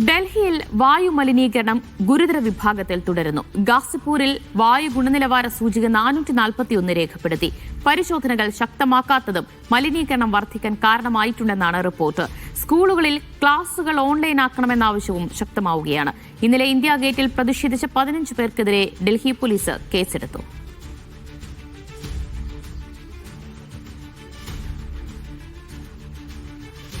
ഡൽഹിയിൽ വായു മലിനീകരണം ഗുരുതര വിഭാഗത്തിൽ തുടരുന്നു. ഗാസിപ്പൂരിൽ വായു ഗുണനിലവാര സൂചിക നാനൂറ്റി നാൽപ്പത്തിയൊന്ന് രേഖപ്പെടുത്തി. പരിശോധനകൾ ശക്തമാക്കാത്തതും മലിനീകരണം വർദ്ധിക്കാൻ കാരണമായിട്ടുണ്ടെന്നാണ് റിപ്പോർട്ട്. സ്കൂളുകളിൽ ക്ലാസുകൾ ഓൺലൈനാക്കണമെന്ന ആവശ്യവും ശക്തമാവുകയാണ്. ഇന്നലെ ഇന്ത്യ ഗേറ്റിൽ പ്രതിഷേധിച്ച പതിനഞ്ച് പേർക്കെതിരെ ഡൽഹി പോലീസ് കേസെടുത്തു.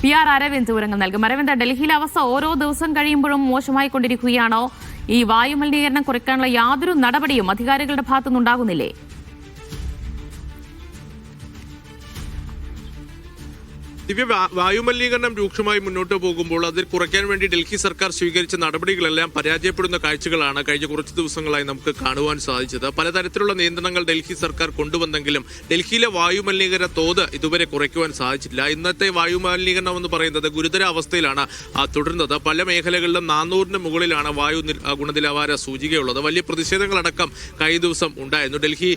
പി ആർ അരവിന്ദ് വിവരങ്ങൾ നൽകും. അരവിന്ദ് ഡൽഹിയിലെ അവസ്ഥ ഓരോ ദിവസം കഴിയുമ്പോഴും മോശമായി കൊണ്ടിരിക്കുകയാണോ ഈ വായു മലിനീകരണം കുറയ്ക്കാനുള്ള യാതൊരു നടപടിയും അധികാരികളുടെ ഭാഗത്തുനിന്ന് ദിവ്യ വായുമലിനീകരണം രൂക്ഷമായി മുന്നോട്ട് പോകുമ്പോൾ അതിൽ കുറയ്ക്കാൻ വേണ്ടി ഡൽഹി സർക്കാർ സ്വീകരിച്ച നടപടികളെല്ലാം പരാജയപ്പെടുന്ന കാഴ്ചകളാണ് കഴിഞ്ഞ കുറച്ച് ദിവസങ്ങളായി നമുക്ക് കാണുവാൻ സാധിച്ചത്. പലതരത്തിലുള്ള നിയന്ത്രണങ്ങൾ ഡൽഹി സർക്കാർ കൊണ്ടുവന്നെങ്കിലും ഡൽഹിയിലെ വായുമലിനീകരണ തോത് ഇതുവരെ കുറയ്ക്കുവാൻ സാധിച്ചില്ല ഇന്നത്തെ വായുമലിനീകരണം എന്ന് പറയുന്നത് ഗുരുതരാവസ്ഥയിലാണ് തുടരുന്നത്. പല മേഖലകളിലും നാനൂറിന് മുകളിലാണ് വായു ഗുണനിലവാര സൂചികയുള്ളത്. വലിയ പ്രതിഷേധങ്ങളടക്കം കഴിഞ്ഞ ദിവസം ഉണ്ടായിരുന്നു. ഡൽഹി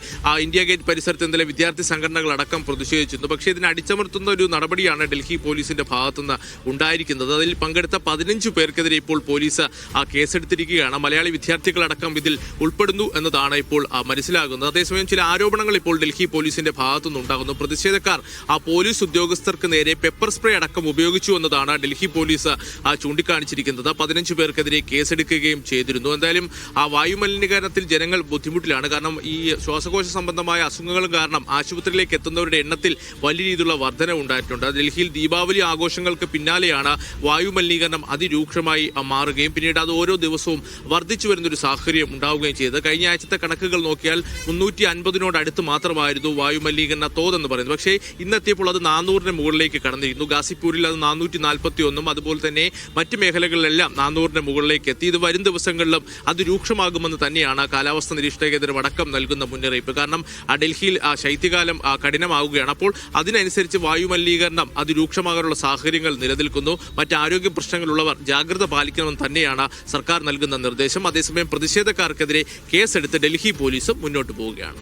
ഇന്ത്യ ഗേറ്റ് പരിസരത്ത് ഇന്നലെ വിദ്യാർത്ഥി സംഘടനകളടക്കം പ്രതിഷേധിച്ചിരുന്നു. പക്ഷേ ഇതിനെ അടിച്ചമർത്തുന്ന ഒരു നടപടിയാണ് ഡൽഹി പോലീസിന്റെ ഭാഗത്തുനിന്ന് ഉണ്ടായിരിക്കുന്നത്. അതിൽ പങ്കെടുത്ത പതിനഞ്ച് പേർക്കെതിരെ ഇപ്പോൾ പോലീസ് ആ കേസെടുത്തിരിക്കുകയാണ്. മലയാളി വിദ്യാർത്ഥികളടക്കം ഇതിൽ ഉൾപ്പെടുന്നു എന്നതാണ് ഇപ്പോൾ മനസ്സിലാകുന്നത്. അതേസമയം ചില ആരോപണങ്ങൾ ഇപ്പോൾ ഡൽഹി പോലീസിന്റെ ഭാഗത്തുനിന്ന് ഉണ്ടാകുന്നു. പ്രതിഷേധക്കാർ ആ പോലീസ് ഉദ്യോഗസ്ഥർക്ക് നേരെ പെപ്പർ സ്പ്രേ അടക്കം ഉപയോഗിച്ചു എന്നതാണ് ഡൽഹി പോലീസ് ചൂണ്ടിക്കാണിച്ചിരിക്കുന്നത്. പതിനഞ്ച് പേർക്കെതിരെ കേസെടുക്കുകയും ചെയ്തിരുന്നു. എന്തായാലും ആ വായുമലിനീകരണത്തിൽ ജനങ്ങൾ ബുദ്ധിമുട്ടിലാണ്. കാരണം ഈ ശ്വാസകോശ സംബന്ധമായ അസുഖങ്ങളും കാരണം ആശുപത്രിയിലേക്ക് എത്തുന്നവരുടെ എണ്ണത്തിൽ വലിയ രീതിയിലുള്ള വർധന ഉണ്ടായിട്ടുണ്ട് ഡൽഹിയിൽ ദീപാവലി ആഘോഷങ്ങൾക്ക് പിന്നാലെയാണ് വായു മലിനീകരണം അതിരൂക്ഷമായി മാറുകയും പിന്നീട് അത് ഓരോ ദിവസവും വർദ്ധിച്ചു വരുന്നൊരു സാഹചര്യം ഉണ്ടാവുകയും ചെയ്തത്. കഴിഞ്ഞ ആഴ്ചത്തെ കണക്കുകൾ നോക്കിയാൽ മുന്നൂറ്റി അൻപതിനോട് അടുത്ത് മാത്രമായിരുന്നു വായു മലിനീകരണ തോതെന്ന് പറയുന്നത്. പക്ഷേ ഇന്നെത്തിയപ്പോൾ അത് നാനൂറിന് മുകളിലേക്ക് കടന്നിരുന്നു. ഗാസിപ്പൂരിൽ അത് നാനൂറ്റി നാൽപ്പത്തി ഒന്നും അതുപോലെ തന്നെ മറ്റ് മേഖലകളിലെല്ലാം നാനൂറിന് മുകളിലേക്ക് എത്തി. ഇത് വരും ദിവസങ്ങളിലും അത് രൂക്ഷമാകുമെന്ന് തന്നെയാണ് കാലാവസ്ഥ നിരീക്ഷണ കേന്ദ്രം അടക്കം നൽകുന്ന മുന്നറിയിപ്പ്. കാരണം ഡൽഹിയിൽ ശൈത്യകാലം കഠിനമാവുകയാണ്. അപ്പോൾ അതിനനുസരിച്ച് വായു മലിനീകരണം അതിരൂക്ഷമാകാനുള്ള സാഹചര്യങ്ങൾ നിലനിൽക്കുന്നു. മറ്റ് ആരോഗ്യ പ്രശ്നങ്ങളുള്ളവർ ജാഗ്രത പാലിക്കണമെന്ന് തന്നെയാണ് സർക്കാർ നൽകുന്ന നിർദ്ദേശം. അതേസമയം പ്രതിഷേധക്കാർക്കെതിരെ കേസെടുത്ത് ഡൽഹി പോലീസും മുന്നോട്ട് പോവുകയാണ്.